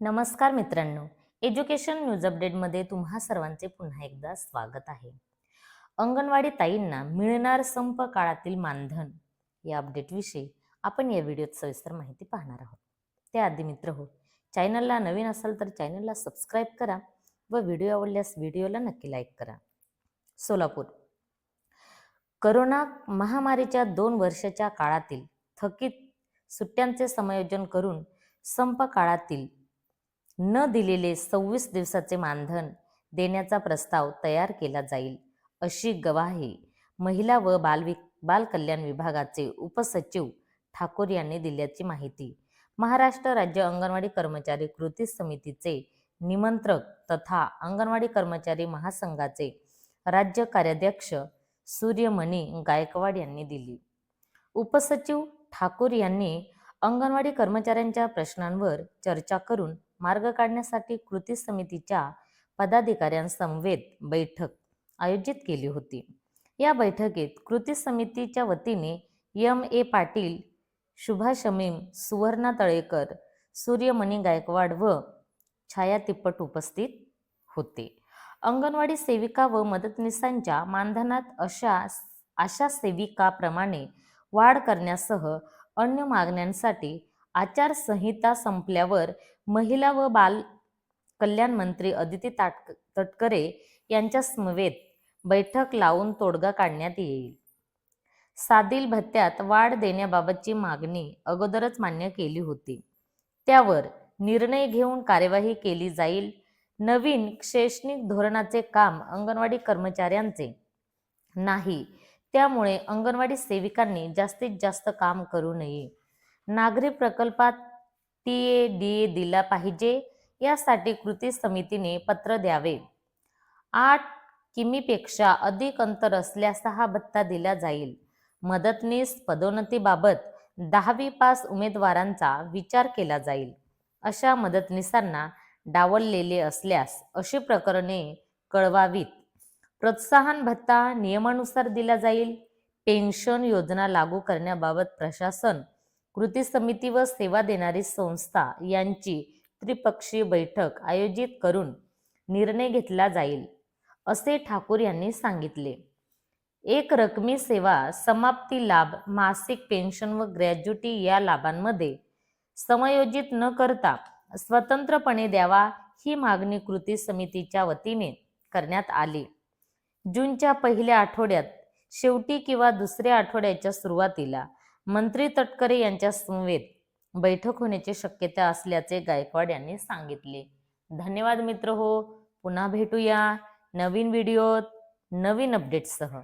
नमस्कार मित्रांनो. Education news अपडेटमध्ये तुम्हा सर्वांचे पुन्हा एकदा स्वागत आहे. अंगणवाडी ताईंना मिळणार संप काळातील मानधन या अपडेटविषयी आपण या व्हिडिओत सविस्तर माहिती पाहणार आहोत. त्याआधी मित्र हो चॅनलला नवीन असाल तर चॅनलला सबस्क्राईब करा व व्हिडिओ आवडल्यास व्हिडिओला नक्की लाईक करा. सोलापूर. करोना महामारीच्या दोन वर्षाच्या काळातील थकीत सुट्ट्यांचे समायोजन करून संप काळातील न दिलेले सव्वीस दिवसाचे मानधन देण्याचा प्रस्ताव तयार केला जाईल अशी ग्वाही महिला व बालवि बालकल्याण विभागाचे उपसचिव ठाकूर यांनी दिल्याची माहिती. महाराष्ट्र राज्य अंगणवाडी कर्मचारी कृती समितीचे निमंत्रक तथा अंगणवाडी कर्मचारी महासंघाचे राज्य कार्याध्यक्ष सूर्यमणी गायकवाड यांनी दिली. उपसचिव ठाकूर यांनी अंगणवाडी कर्मचाऱ्यांच्या प्रश्नांवर चर्चा करून मार्ग काढण्यासाठी कृती समितीच्या पदाधिकाऱ्यांसमवेत बैठक आयोजित केली होती. या बैठकीत कृती समितीच्या वतीने यम ए पाटील शुभा शमीम सुवर्णा तळेकर सूर्यमणी गायकवाड व छाया तिप्पट उपस्थित होते. अंगणवाडी सेविका व मदतनीसांच्या मानधनात अशा अशा सेविकाप्रमाणे वाढ करण्यासह अन्य मागण्यांसाठी आचारसंहिता संपल्यावर महिला व बाल कल्याण मंत्री अदिती ताट तटकरे यांच्या समवेत बैठक लावून तोडगा काढण्यात येईल. साधील भत्त्यात वाढ देण्याबाबतची मागणी अगोदरच मान्य केली होती. त्यावर निर्णय घेऊन कार्यवाही केली जाईल. नवीन शैक्षणिक धोरणाचे काम अंगणवाडी कर्मचाऱ्यांचे नाही. त्यामुळे अंगणवाडी सेविकांनी जास्तीत जास्त काम करू नये. नागरी प्रकल्पात टी ए डी ए दिला पाहिजे यासाठी कृती समितीने पत्र द्यावे. आठ किमीपेक्षा अधिक अंतर असल्यास हा भत्ता दिला जाईल. मदतनीस पदोन्नतीबाबत दहावी पास उमेदवारांचा विचार केला जाईल. अशा मदतनीसांना डावललेले असल्यास अशी प्रकरणे कळवावीत. प्रोत्साहन भत्ता नियमानुसार दिला जाईल. पेन्शन योजना लागू करण्याबाबत प्रशासन कृती समिती व सेवा देणारी संस्था यांची त्रिपक्षीय बैठक आयोजित करून निर्णय घेतला जाईल असे ठाकूर यांनी सांगितले. एक रकमी सेवा समाप्ती लाभ मासिक पेन्शन व ग्रॅज्युटी या लाभांमध्ये समायोजित न करता स्वतंत्रपणे द्यावा ही मागणी कृती समितीच्या वतीने करण्यात आली. जूनच्या पहिल्या आठवड्यात शेवटी किंवा दुसऱ्या आठवड्याच्या सुरुवातीला मंत्री तटकरे यांच्या समवेत बैठक होण्याची शक्यता असल्याचे गायकवाड यांनी सांगितले. धन्यवाद मित्र हो. पुन्हा भेटूया नवीन व्हिडिओत नवीन अपडेट्ससह.